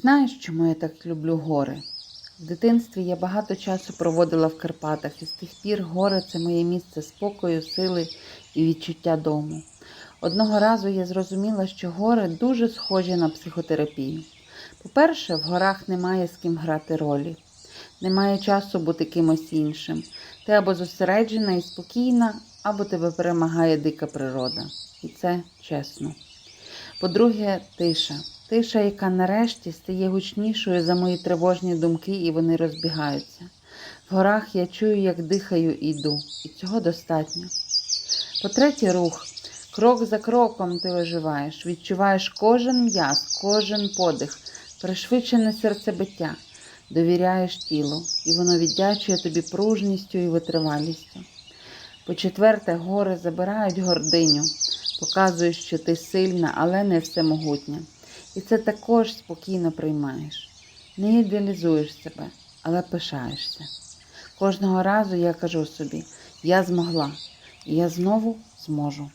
Знаєш, чому я так люблю гори? В дитинстві я багато часу проводила в Карпатах, і з тих пір гори це моє місце спокою, сили і відчуття дому. Одного разу я зрозуміла, що гори дуже схожі на психотерапію. По-перше, в горах немає з ким грати ролі, немає часу бути кимось іншим. Ти або зосереджена і спокійна, або тебе перемагає дика природа. І це чесно. По-друге, тиша. Тиша, яка нарешті стає гучнішою за мої тривожні думки, і вони розбігаються. В горах я чую, як дихаю і йду, і цього достатньо. По-третє, рух. Крок за кроком ти виживаєш, відчуваєш кожен м'яз, кожен подих, пришвидшене серцебиття, довіряєш тілу, і воно віддячує тобі пружністю і витривалістю. По-четверте, гори забирають гординю, показують, що ти сильна, але не всемогутня. І це також спокійно приймаєш. Не ідеалізуєш себе, але пишаєшся. Кожного разу я кажу собі, я змогла, і я знову зможу.